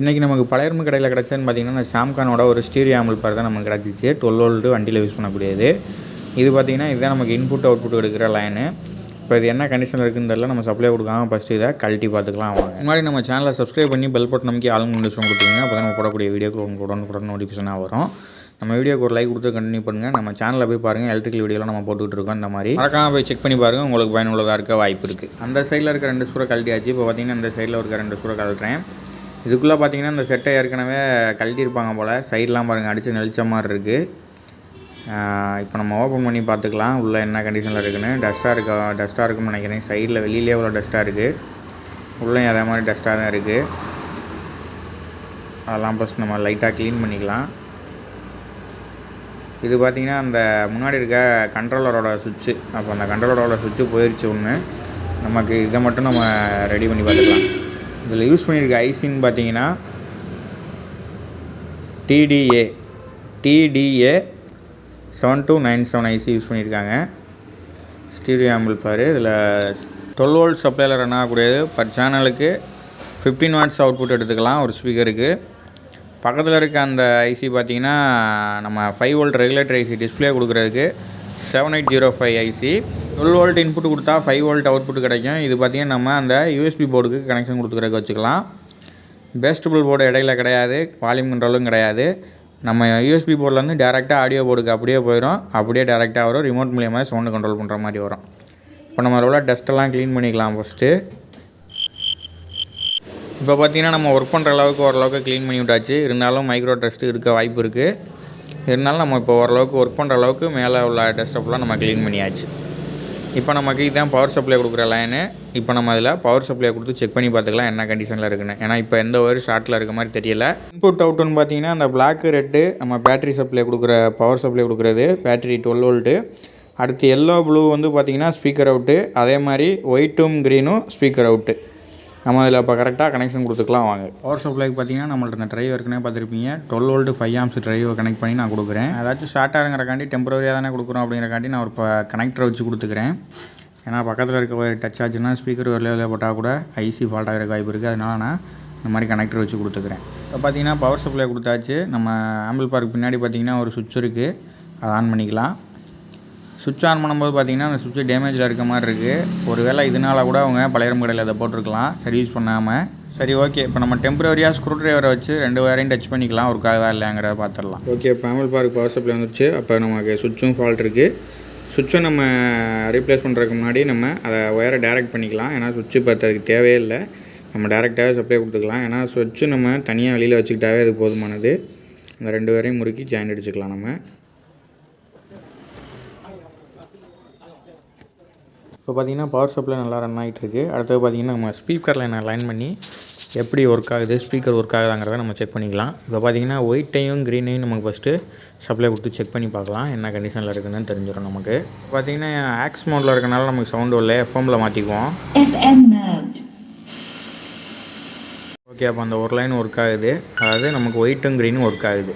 இன்றைக்கி நமக்கு பழையர்மு கடையில் கிடச்சதுன்னு பார்த்தீங்கன்னா சாம்கானோட ஒரு ஸ்டீரியோ ஆம்பிள்பார் தான் நமக்கு கிடச்சிச்சு. டுவெல் வோல்ட்டு வண்டியில் யூஸ் பண்ணக்கூடியது. இது பார்த்தீங்கன்னா இதுதான் நமக்கு இன்புட் அவுட்புட் எடுக்கிற லைனு இப்போ இது என்ன கண்டிஷனில் இருக்குன்னு தெரியல. நம்ம சப்ளை கொடுக்காம ஃபஸ்ட்டு இதை கழட்டி பார்த்துக்கலாம் வாங்க. முன்னாடி நம்ம சேனலை சப்ஸ்கிரைப் பண்ணி பெல் பட்டன் நமக்கு ஆளுங்க நோட்டிஃபிகேஷன் கொடுத்தீங்கன்னா அப்போ தான் நம்ம போடக்கூடிய வீடியோக்கு உடனே உடனே நோட்டிஃபிகேஷனாக வரும். நம்ம வீடியோக்கு ஒரு லைக் கொடுத்து கண்டினியூ பண்ணுங்கள் நம்ம சேனலில் போய் பாருங்கள் எலக்ட்ரிக்கல் வீடியோலாம் நம்ம போட்டுக்கிட்டு இருக்கோம் இந்த மாதிரி. மறக்காம போய் செக் பண்ணி பாருங்கள் உங்களுக்கு பயனுள்ளதாக இருக்க வாய்ப்பு இருக்குது அந்த சைடில் இருக்க ரெண்டு சூறை கழட்டியாச்சு. இப்போ பார்த்தீங்கன்னா இந்த சைடில் இருக்க ரெண்டு சூறை கழட்டுறேன். இதுக்குள்ளே பார்த்தீங்கன்னா இந்த செட்டை ஏற்கனவே கழட்டியிருப்பாங்க போல். சைட்லாம் பாருங்கள் அடித்து நெளிச்ச மாதிரி இருக்குது இப்போ நம்ம ஓப்பன் பண்ணி பார்த்துக்கலாம். உள்ளே என்ன கண்டிஷனில் இருக்குன்னு. டஸ்ட்டாக இருக்கா டஸ்ட்டாக இருக்குன்னு நினைக்கிறேன். சைடில் வெளியிலே இவ்வளோ டஸ்ட்டாக இருக்குது உள்ளே அதே மாதிரி டஸ்ட்டாக தான் இருக்குது அதெல்லாம் ஃபஸ்ட் நம்ம லைட்டாக க்ளீன் பண்ணிக்கலாம். இது பார்த்திங்கன்னா அந்த முன்னாடி இருக்க கண்ட்ரோலரோட சுவிட்சு அப்போ அந்த கண்ட்ரோலரோட சுவிட்சு போயிடுச்சு ஒன்று நமக்கு இதை மட்டும் நம்ம ரெடி பண்ணி பார்த்துக்கலாம். இதில் யூஸ் பண்ணியிருக்க ஐசின்னு பார்த்தீங்கன்னா TDA TDA seven two nine seven IC use பண்ணியிருக்காங்க. ஸ்டீரியோ ஆம்பிள்ஃபயர் இதில் டுவெல் வோல்ட் சப்ளையில் ரன் ஆகக்கூடியது பர் சேனலுக்கு ஃபிஃப்டீன் வாட்ஸ் அவுட்புட் எடுத்துக்கலாம் ஒரு ஸ்பீக்கருக்கு பக்கத்தில் இருக்க அந்த ஐசி பார்த்தீங்கன்னா நம்ம five volt regulator IC display கொடுக்குறதுக்கு seven eight zero five IC. Twelve volt input கொடுத்தா ஃபைவ் வோல்ட் அவுட்புட் கிடைக்கும். இது பார்த்தீங்கன்னா நம்ம அந்த யூஎஸ்பி போர்டுக்கு கனெக்ஷன் கொடுத்துக்கிறதுக்கு வச்சுக்கலாம். பேஸ்டபிள் போர்டு இடையில கிடையாது வால்யூம் கண்ட்ரோலும் கிடையாது. நம்ம யூஎஸ்பி போர்ட்லேருந்து டேரெக்டாக ஆடியோ போர்டுக்கு அப்படியே போயிடும் அப்படியே டேரெக்டாக வரும். ரிமோட் மூலியமாக சவுண்டு கண்ட்ரோல் பண்ணுற மாதிரி வரும். இப்போ நம்ம உள்ள டஸ்ட்டெல்லாம் க்ளீன் பண்ணிக்கலாம் ஃபஸ்ட்டு இப்போ பார்த்தீங்கன்னா நம்ம ஒர்க் பண்ணுற அளவுக்கு ஓரளவுக்கு க்ளீன் பண்ணி விட்டாச்சு. இருந்தாலும் மைக்ரோ டஸ்ட்டு இருக்க வாய்ப்பு இருக்குது இருந்தாலும் நம்ம இப்போ ஓரளவுக்கு ஒர்க் பண்ணுற அளவுக்கு மேலே உள்ள டஸ்ட்டை ஃபுல்லாக நம்ம க்ளீன் பண்ணியாச்சு. இப்போ நமக்கு இதுதான் பவர் சப்ளை கொடுக்குற லைனு இப்போ நம்ம அதில் பவர் சப்ளை கொடுத்து செக் பண்ணி பார்த்துக்கலாம் என்ன கண்டிஷனில் இருக்குன்னு. ஏன்னா இப்போ எந்த ஒரு ஷார்ட்டில் இருக்க மாதிரி தெரியல. இன்புட் அவுட்டுன்னு பார்த்தீங்கன்னா அந்த பிளாக் ரெட்டு நம்ம பேட்டரி சப்ளை கொடுக்குற பவர் சப்ளை கொடுக்குறது பேட்டரி டுவெல் வோல்ட்டு அடுத்து எல்லோ ப்ளூ வந்து பார்த்தீங்கன்னா ஸ்பீக்கர் அவுட்டு அதே மாதிரி ஒயிட்டும் க்ரீனும் ஸ்பீக்கர் அவுட்டு நம்ம அதில் இப்போ கரெக்டாக கனெக்ஷன் கொடுத்துக்கலாம் வாங்க. பவர் சப்ளைக்கு பார்த்தீங்கன்னா நம்மள்ட்ட இந்த ட்ரைவ் பார்த்துருப்பீங்க. டுவெல் வோல்ட்டு ஃபைவ் ஆம்ஸ் ட்ரைவை கனெக்ட் பண்ணி நான் கொடுக்குறேன். ஏதாச்சும் ஷார்ட்டாக இருக்கிறக்காண்டி டெம்பரரியாக தானே கொடுக்குறோம் அப்படிங்கிறக்காண்டி நான் ஒரு இப்போ கனெக்டரை வச்சு கொடுத்துக்கிறேன். ஏன்னா பக்கத்தில் இருக்க டச் ஆச்சுன்னா ஸ்பீக்கர் ஒரு லெவலில் போட்டால் கூட ஐசி ஃபால்ட் ஆகிற வாய்ப்பு இருக்குது அதனால நான் இந்த மாதிரி கனெக்டர் வச்சு கொடுத்துக்கிறேன். இப்போ பார்த்தீங்கன்னா பவர் சப்ளை கொடுத்தாச்சு. நம்ம ஆம்பிள் பார்க் பின்னாடி பார்த்தீங்கன்னா ஒரு சுவிட்ச் இருக்குது அதை ஆன் பண்ணிக்கலாம். சுவிட்ச் ஆன் பண்ணும்போது பார்த்தீங்கன்னா அந்த சுவிட்ச் டேமேஜில் இருக்க மாதிரி இருக்குது ஒரு வேளை இதனால் கூட அவங்க பழையரம் கடையில் அதை போட்டிருக்கலாம். சர்வீஸ் பண்ணாமல் சரி ஓகே இப்போ நம்ம டெம்பரரியாக ஸ்க்ரூ ட்ரைவரை வச்சு ரெண்டு வேரையும் டச் பண்ணிக்கலாம். ஒரு காதா இல்லைங்கிறத பார்த்துடலாம் ஓகே இப்போ ஆம்பிள் பார்க் பவர் சப்ளை வந்துருச்சு. அப்போ நமக்கு சுவிட்சும் ஃபால்ட் இருக்குது சுவிட்சை நம்ம ரீப்ளேஸ் பண்ணுறதுக்கு முன்னாடி நம்ம அதை ஒயரை டேரெக்ட் பண்ணிக்கலாம். ஏன்னா சுவிட்சு இப்போ அதுக்கு தேவையே இல்லை. நம்ம டேரெக்டாகவே சப்ளை கொடுத்துக்கலாம். ஏன்னா சுவிட்சு நம்ம தனியாக வெளியில் வச்சுக்கிட்டாவே அது போதுமானது. அந்த ரெண்டு வரையும் முறுக்கி ஜாயின் அடிச்சுக்கலாம் நம்ம. இப்போ பார்த்தீங்கன்னா பவர் சப்ளை நல்லா ரன் ஆகிட்டு இருக்கு அடுத்தது பார்த்தீங்கன்னா நம்ம ஸ்பீக்கரில் நான் லைன் பண்ணி எப்படி ஒர்க் ஆகுது ஸ்பீக்கர் ஒர்க் ஆகுதாங்கிறத நம்ம செக் பண்ணிக்கலாம். இப்போ பார்த்தீங்கன்னா ஒயிட்டையும் க்ரீனையும் நமக்கு ஃபஸ்ட்டு சப்ளை கொடுத்து செக் பண்ணி பார்க்கலாம். என்ன கண்டிஷனில் இருக்குதுன்னு தெரிஞ்சிடும் நமக்கு. பார்த்தீங்கன்னா ஆக்ஸ் மோடில் இருக்கனால நமக்கு சவுண்டு இல்லை. எஃப்எம்மில் மாற்றிக்குவோம். ஓகே அப்போ அந்த ஒரு லைன் ஒர்க் ஆகுது. அதாவது நமக்கு ஒயிட்டும் க்ரீனும் ஒர்க் ஆகுது.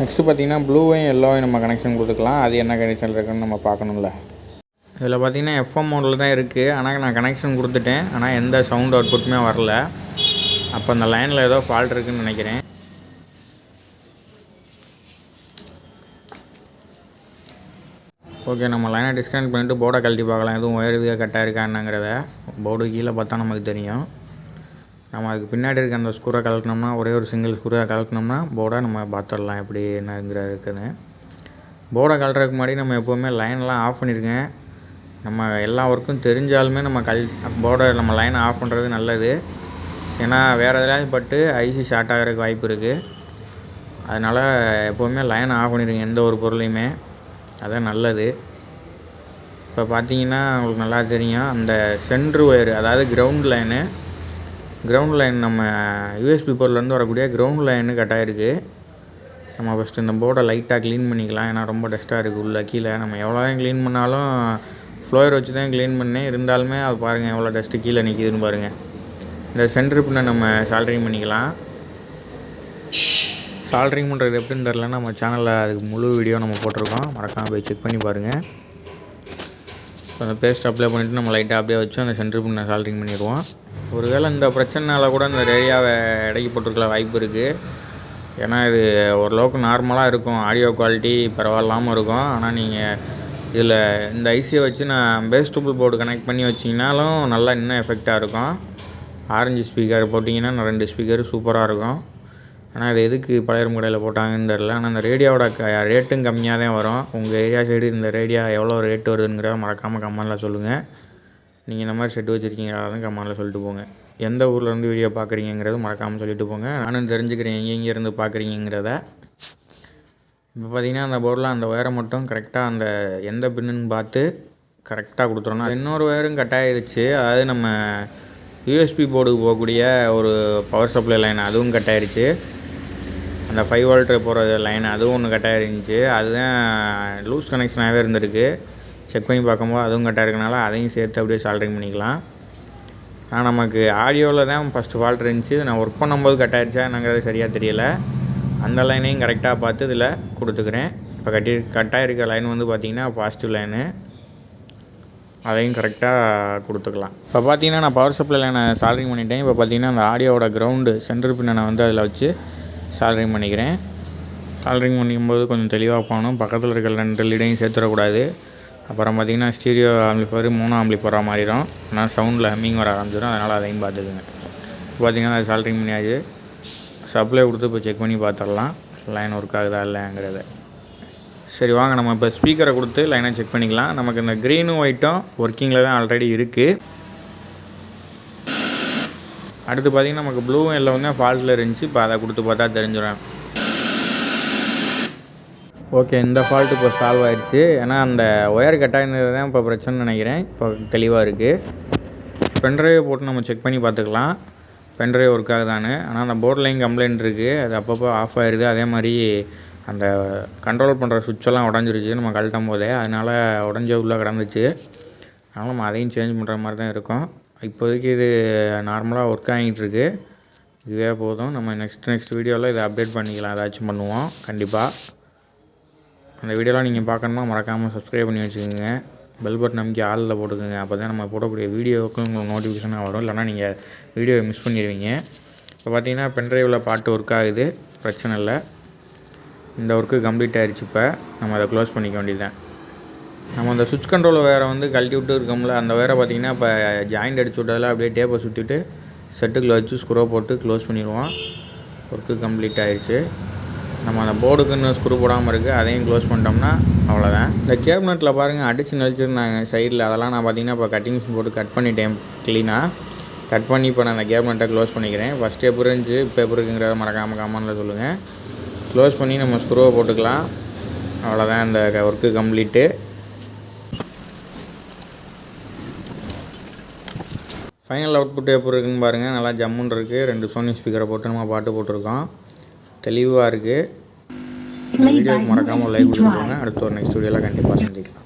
நெக்ஸ்ட்டு பார்த்தீங்கன்னா ப்ளூவையும் எல்லோவையும் நம்ம கனெக்ஷன் கொடுத்துக்கலாம். அது என்ன கனெக்ஷனில் இருக்குன்னு நம்ம பார்க்கணும்ல. இதில் பார்த்தீங்கன்னா எஃப்எம் மோடில் தான் இருக்குது ஆனால் நான் கனெக்ஷன் கொடுத்துட்டேன். ஆனால் எந்த சவுண்ட் அவுட்புட்டுமே வரல. அப்போ அந்த லைனில் ஏதோ ஃபால்ட் இருக்குன்னு நினைக்கிறேன். ஓகே நம்ம லைனை டிஸ்கனெக்ட் பண்ணிவிட்டு போர்டை கழட்டி பார்க்கலாம். எதுவும் ஒயர் இதுக்காக கட்டாக இருக்கா என்னங்கிறத போர்டு கீழே பார்த்தா நமக்கு தெரியும். நம்ம அதுக்கு பின்னாடி இருக்க அந்த ஸ்க்ரூரை கலட்டினோம்னா ஒரே ஒரு சிங்கிள் ஸ்க்ரூரை கலட்டினோம்னா போர்டை நம்ம பார்த்துடலாம் எப்படி என்னங்கிற இருக்குது. போர்டை கலட்டுறதுக்கு முன்னாடி நம்ம எப்போவுமே லைன்லாம் ஆஃப் பண்ணியிருக்கேன் நம்ம எல்லா ஒர்க்கும் தெரிஞ்சாலுமே நம்ம கல் போர்டை நம்ம லைனை ஆஃப் பண்ணுறது நல்லது. ஏன்னா வேறு எதுலையாவது பட்டு ஐசி ஷார்ட் ஆகிறதுக்கு வாய்ப்பு இருக்குது அதனால் எப்போவுமே லைனை ஆஃப் பண்ணிடுங்க எந்த ஒரு பொருளையுமே. அதான் நல்லது. இப்போ பார்த்தீங்கன்னா உங்களுக்கு நல்லா தெரியும் அந்த சென்ட்ரு ஒயர் அதாவது கிரவுண்ட் லைனு கிரவுண்ட் லைன் நம்ம யூஎஸ்பி பொருள்லேருந்து வரக்கூடிய கிரவுண்ட் லைனு கட்டாயிருக்கு நம்ம ஃபஸ்ட்டு இந்த போர்டை லைட்டாக க்ளீன் பண்ணிக்கலாம். ஏன்னா ரொம்ப டஸ்ட்டாக இருக்குது உள்ள கீழே. நம்ம எவ்வளோ க்ளீன் பண்ணாலும் ஃப்ளோயர் வச்சு தான் க்ளீன் பண்ணேன். இருந்தாலுமே அது பாருங்கள் எவ்வளோ டஸ்ட்டு கீழே நிற்கிதுன்னு பாருங்கள் இந்த சென்ட்ரு பின்ன நம்ம சால்ட்ரிங் பண்ணிக்கலாம். சால்ட்ரிங் பண்ணுறது எப்படின்னு தெரில நம்ம சேனலில் அதுக்கு முழு வீடியோ நம்ம போட்டிருக்கோம். மறக்காமல் போய் செக் பண்ணி பாருங்கள் இப்போ அந்த பேஸ்ட் அப்ளை பண்ணிவிட்டு நம்ம லைட்டாக அப்படியே வச்சு அந்த சென்ட்ரு பின்ன சால்ட்ரிங் பண்ணிடுவோம். ஒருவேளை இந்த பிரச்சனைனால கூட இந்த ரேடியாவை இடைக்கு போட்டிருக்கல வாய்ப்பு இருக்குது ஏன்னா இது ஓரளவுக்கு நார்மலாக இருக்கும். ஆடியோ குவாலிட்டி பரவாயில்லாமல் இருக்கும். ஆனால் நீங்கள் இதில் இந்த ஐசியை வச்சு நான் பேஸ் டூபிள் போர்டு கனெக்ட் பண்ணி வச்சிங்கனாலும் நல்லா இன்னும் எஃபெக்டாக இருக்கும். ஆரஞ்சு ஸ்பீக்கர் போட்டிங்கன்னா ரெண்டு ஸ்பீக்கர் சூப்பராக இருக்கும். ஆனால் இது எதுக்கு பழையரும் கடையில் போட்டாங்கன்னு தெரில ஆனால் அந்த ரேடியோட க ரேட்டும் கம்மியாக தான் வரும். உங்கள் ஏரியா சைடு இந்த ரேடியா எவ்வளோ ரேட் வருதுங்கிறத மறக்காமல் கமெண்டில் சொல்லுங்கள் நீங்கள் இந்த மாதிரி செட்டு வச்சுருக்கீங்க அதான் கமெண்டில் சொல்லிட்டு போங்க. எந்த ஊரில் இருந்து வீடியோ பார்க்குறீங்கிறது மறக்காமல் சொல்லிட்டு போங்க. நானும் தெரிஞ்சுக்கிறேன் எங்கெங்கே இருந்து பார்க்குறீங்கிறத இப்போ பார்த்தீங்கன்னா அந்த போர்டில் அந்த ஒயரை மட்டும் கரெக்டாக அந்த எந்த பின்னுன்னு பார்த்து கரெக்டாக கொடுத்துறணும் இன்னொரு ஒயரும் கட் ஆகிடுச்சு அதாவது நம்ம யூஎஸ்பி போர்டுக்கு போகக்கூடிய ஒரு பவர் சப்ளை லைன் அதுவும் கட் ஆயிருச்சு. அந்த ஃபைவ் வால்ட்ரு போகிற லைன் அதுவும் ஒன்று கட் ஆகிருந்துச்சு அதுதான் லூஸ் கனெக்ஷனாகவே இருந்திருக்கு. செக் பண்ணி பார்க்கும்போது அதுவும் கட்டாக இருக்கனால அதையும் சேர்த்து அப்படியே சால்ட்ரிங் பண்ணிக்கலாம். ஆனால் நமக்கு ஆடியோவில் தான் ஃபஸ்ட்டு ஃபால்ட் இருந்துச்சு. நான் ஒர்க் பண்ணும்போது கட் ஆயிடுச்சா என்னங்கிறது சரியாக தெரியலை. அந்த லைனையும் கரெக்டாக பார்த்து இதில் கொடுத்துக்கிறேன். இப்போ கட்டி கட்டாக இருக்க லைன் வந்து பார்த்திங்கன்னா பாசிட்டிவ் லைனு அதையும் கரெக்டாக கொடுத்துக்கலாம். இப்போ பார்த்தீங்கன்னா நான் பவர் சப்ளையில் நான் சால்ரிங் பண்ணிட்டேன். இப்போ பார்த்தீங்கன்னா அந்த ஆடியோவோட கிரவுண்டு சென்டர் பின்னை நான் வந்து அதில் வச்சு சால்ரிங் பண்ணிக்கிறேன். சால்ரிங் பண்ணிக்கும்போது கொஞ்சம் தெளிவாக போகணும். பக்கத்தில் இருக்கிற ரெண்டு லீடையும் சேர்த்துடக்கூடாது. அப்புறம் பார்த்திங்கன்னா ஸ்டீரியோ ஆம்பிளிஃபர் மூணு ஆம்பிளிஃபராக மாறிடும். ஆனால் சவுண்டில் ஹம்மிங் வர ஆரம்பிச்சிடும். அதனால் அதையும் பார்த்துக்குங்க. இப்போ பார்த்திங்கன்னா அது சால்ரிங் பண்ணியாச்சு. சப்ளை கொடுத்து இப்போ செக் பண்ணி பார்த்துடலாம். லைன் ஒர்க் ஆகுதா இல்லைங்கிறத சரி வாங்க நம்ம இப்போ ஸ்பீக்கரை கொடுத்து லைனை செக் பண்ணிக்கலாம். நமக்கு இந்த க்ரீனும் ஒயிட்டும் ஒர்க்கிங்கில் தான் ஆல்ரெடி இருக்குது அடுத்து பார்த்திங்கன்னா நமக்கு ப்ளூவும் எல்லோவும் ஃபால்ட்டில் இருந்துச்சு. இப்போ அதை கொடுத்து பார்த்தா தெரிஞ்சிடும். ஓகே இந்த ஃபால்ட் இப்போ சால்வ் ஆயிடுச்சு. ஏன்னா அந்த ஒயர் கட்டாயிருந்தது தான் இப்போ பிரச்சனை நினைக்கிறேன். இப்போ தெளிவாக இருக்குது பென்ட்ரைவை போட்டு நம்ம செக் பண்ணி பார்த்துக்கலாம். பென்ட்ரைவ் ஒர்க் ஆகுதான்னு. ஆனால் அந்த போர்ட்லேயும் கம்ப்ளைண்ட் இருக்குது அது அப்பப்போ ஆஃப் ஆயிடுது அதே மாதிரி அந்த கண்ட்ரோல் பண்ணுற சுவிட்செல்லாம் உடஞ்சிருச்சு நம்ம கழட்டும் போதே. அதனால் உடஞ்ச உள்ளே கிடந்துச்சு. அதனால் நம்ம அதையும் சேஞ்ச் பண்ணுற மாதிரி தான் இருக்கும். இப்போதைக்கு இது நார்மலாக ஒர்க் ஆகிட்டுருக்கு இதுவே போதும். நம்ம நெக்ஸ்ட் நெக்ஸ்ட் வீடியோவில் இதை அப்டேட் பண்ணிக்கலாம். ஏதாச்சும் பண்ணுவோம். கண்டிப்பாக அந்த வீடியோலாம் நீங்கள் பார்க்கணுமா மறக்காமல் சப்ஸ்கிரைப் பண்ணி வச்சுக்கோங்க. பெல் பட்டன் அமைக்கி ஆளில் போட்டுக்கோங்க. அப்போ தான் நம்ம போடக்கூடிய வீடியோவுக்கும் உங்களுக்கு நோட்டிஃபிகேஷனாக வரும். இல்லைனா நீங்கள் வீடியோவை மிஸ் பண்ணிடுவீங்க. இப்போ பார்த்தீங்கன்னா பென்ட்ரைவில் பாட்டு ஒர்க் ஆகுது. பிரச்சனை இல்லை. இந்த ஒர்க்கு கம்ப்ளீட் ஆகிடுச்சு இப்போ. நம்ம அதை க்ளோஸ் பண்ணிக்க வேண்டியதுதான். நம்ம அந்த சுவிட்ச் கண்ட்ரோலை வேறு வந்து கழட்டி விட்டு இருக்கோம்ல அந்த வேறு பார்த்திங்கன்னா இப்போ ஜாயிண்ட் அடிச்சு விட்டதில் அப்படியே டேப்பை சுற்றிட்டு செட்டுக்குள்ளே வச்சு ஸ்க்ரோ போட்டு க்ளோஸ் பண்ணிடுவோம். ஒர்க்கு கம்ப்ளீட் ஆகிடுச்சு நம்ம அந்த போர்டுக்கு இன்னும் ஸ்க்ரூ போடாமல் இருக்குது அதையும் க்ளோஸ் பண்ணிட்டோம்னா அவ்வளோதான் இந்த கேபினெட்டில் பாருங்கள் அடித்து நெளிச்சிருந்தாங்க சைடில் அதெல்லாம் நான் பார்த்தீங்கன்னா இப்போ கட்டிங் மிஷின் போட்டு கட் பண்ணிட்டேன் க்ளீனாக கட் பண்ணி இப்போ நான் அந்த கேபினட்டை க்ளோஸ் பண்ணிக்கிறேன். ஃபஸ்ட் எப்படி இருந்துச்சு இப்போ எப்படி இருக்குங்கிறத மறக்காமல் கமெண்டில் சொல்லுங்கள் க்ளோஸ் பண்ணி நம்ம ஸ்க்ரூவை போட்டுக்கலாம். அவ்வளோதான் இந்த ஒர்க்கு கம்ப்ளீட்டு ஃபைனல் அவுட்புட் எப்படி இருக்குன்னு பாருங்கள் நல்லா ஜம்முன்னு இருக்குது ரெண்டு சோனி ஸ்பீக்கரை போட்டு நம்ம பாட்டு போட்டிருக்கோம். தெளிவாக இருக்குது இந்த வீடியோக்கு மறக்காமல் லைக் கொடுத்துருக்கோங்க அடுத்த ஒரு நெக்ஸ்ட் வீடியோவில் கண்டிப்பாக சந்திக்கலாம்.